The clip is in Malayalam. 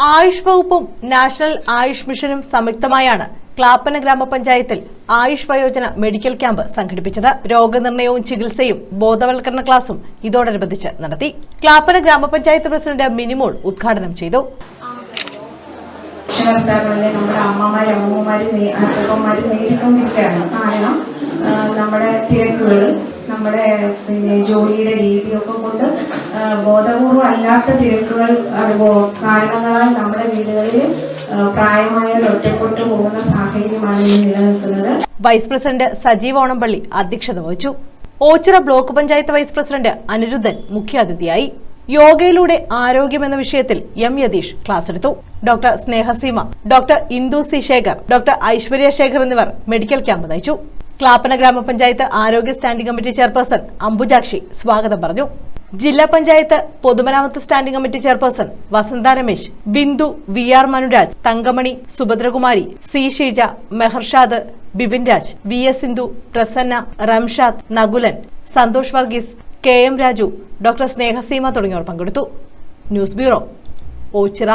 ആയുഷ് വകുപ്പും നാഷണൽ ആയുഷ് മിഷനും സംയുക്തമായാണ് ക്ലാപ്പന ഗ്രാമപഞ്ചായത്തിൽ ആയുഷ് വയോജന മെഡിക്കൽ ക്യാമ്പ് സംഘടിപ്പിച്ചത്. രോഗനിർണയവും ചികിത്സയും ബോധവൽക്കരണ ക്ലാസും ഇതോടനുബന്ധിച്ച് നടത്തി. ക്ലാപ്പന ഗ്രാമപഞ്ചായത്ത് പ്രസിഡന്റ് മിനിമോൾ ഉദ്ഘാടനം ചെയ്തു. നമ്മുടെ അമ്മമാര് അമ്മൂമ്മമാര് നേ- അപ്പൂപ്പന്മാര് നേരിട്ടുകൊണ്ടിരിക്കുകയാണ്. കാരണം നമ്മുടെ തിരക്കുകൾ നമ്മുടെ പിന്നെ ജോലിയുടെ രീതിയൊക്കെ കൊണ്ട് ബോധപൂർവം അല്ലാത്ത തിരക്കുകൾ കാരണങ്ങളാൽ നമ്മുടെ വീടുകളിൽ നിലനിൽക്കുന്നത്. വൈസ് പ്രസിഡന്റ് സജീവ് ഓണംപള്ളി അധ്യക്ഷത വഹിച്ചു. Ochira block panchayat vice president Aniruddhan മുഖ്യാതിഥിയായി. യോഗയിലൂടെ ആരോഗ്യം എന്ന വിഷയത്തിൽ എം യതീഷ് ക്ലാസ് എടുത്തു. Doctor Snehaseema doctor Indu C Shekhar doctor Aishwarya Shekhar എന്നിവർ മെഡിക്കൽ ക്യാമ്പ് നയിച്ചു. ക്ലാപ്പന ഗ്രാമപഞ്ചായത്ത് ആരോഗ്യ സ്റ്റാൻഡിംഗ് കമ്മിറ്റി ചെയർപേഴ്സൺ അംബുജാക്ഷി സ്വാഗതം പറഞ്ഞു. ജില്ലാ പഞ്ചായത്ത് പൊതുമരാമത്ത് standing committee chairperson Vasantha Ramesh Bindu V R Manuraj Thankamani Subhadrakumari C Sheeja Meharshad Bipin Raj V S Sindhu Prasanna Ramshad Nakulan Santhosh Varghese K M Raju doctor Snehaseema തുടങ്ങിയവർ പങ്കെടുത്തു. News bureau Ochira.